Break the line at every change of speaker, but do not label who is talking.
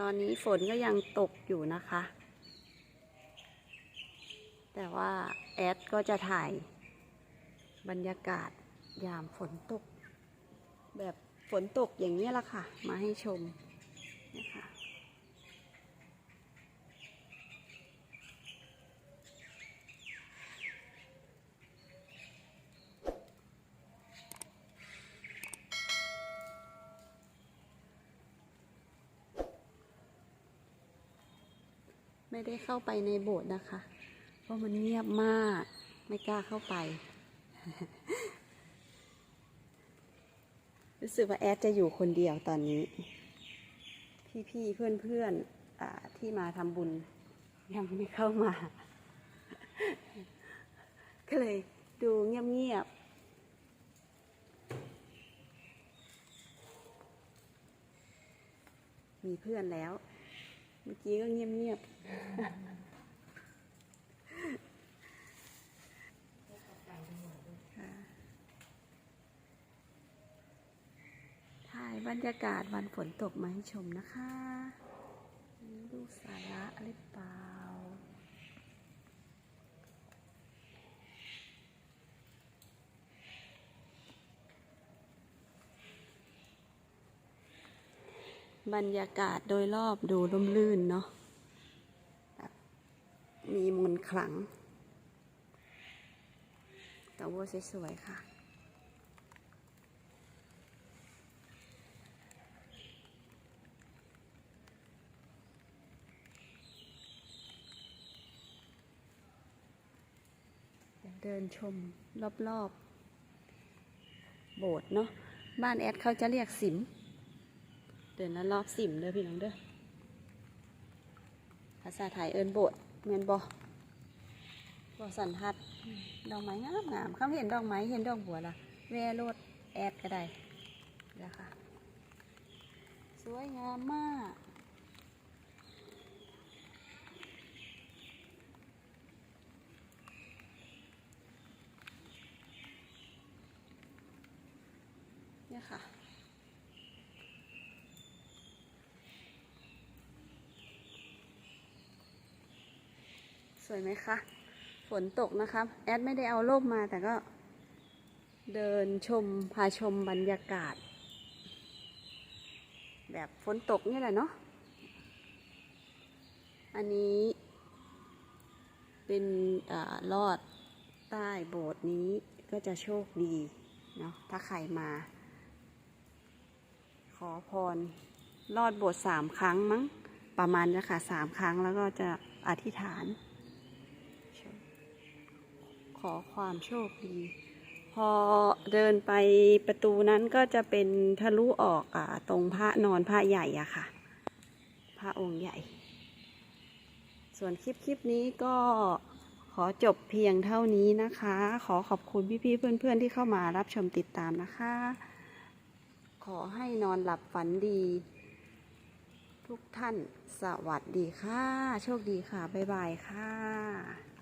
ตอนนี้ฝนก็ยังตกอยู่นะคะ แต่ว่าแอดก็จะถ่ายบรรยากาศยามฝนตก แบบฝนตกอย่างนี้ละค่ะ มาให้ชมนะคะ ไม่ได้เข้าไปในโบสถ์นะคะ เพราะมันเงียบมาก ไม่กล้าเข้าไป รู้สึกว่าแอดจะอยู่คนเดียวตอนนี้ พี่ๆ เพื่อนๆอ่าที่มาทำบุญ ยังไม่เข้ามา ก็เลยดูเงียบๆ มีเพื่อนแล้ว เมื่อกี้ก็เงียบๆค่ะถ่ายบรรยากาศวันฝนตกมาให้ชมนะคะนี่ดูสาระหรือเปล่า บรรยากาศโดยรอบดูร่มรื่นเนาะแบบมีมนขลังต่ว่าสวยๆค่ะเดินชมรอบๆ โบสถ์เนาะบ้านแอดเขาจะเรียกสิม เดินล้วรอบสิมเด้อพี่น้องเด้อภาษาไทยเอินโบสถ์แมนบอบ่สันทัด ดอกไม้งามงามเขาเห็นดอกไม้เห็นดอกบัวละแวโรดแอดก็ได้นะคะสวยงามมากเนี่ยค่ะ สวยไหมคะ ฝนตกนะคะแอดไม่ได้เอาร่มมาแต่ก็เดินชมพาชมบรรยากาศ แบบฝนตกนี่แหละเนาะ อันนี้ เป็นอาลอดใต้โบสถ์นี้ก็จะโชคดีเนาะถ้าใครมา ขอพรลอดโบสถ์สามครั้งมั้งประมาณนี้ค่ะสามครั้งแล้วก็จะอธิษฐาน ขอความโชคดี พอเดินไปประตูนั้นก็จะเป็นทะลุออกอ่าตรงพระนอนพระใหญ่อะค่ะ พระองค์ใหญ่ ส่วนคลิปคลิปนี้ก็ขอจบเพียงเท่านี้นะคะ ขอขอบคุณพี่ๆเพื่อนๆที่เข้ามารับชมติดตามนะคะ ขอให้นอนหลับฝันดี ทุกท่านสวัสดีค่ะ โชคดีค่ะ บ๊ายบายค่ะ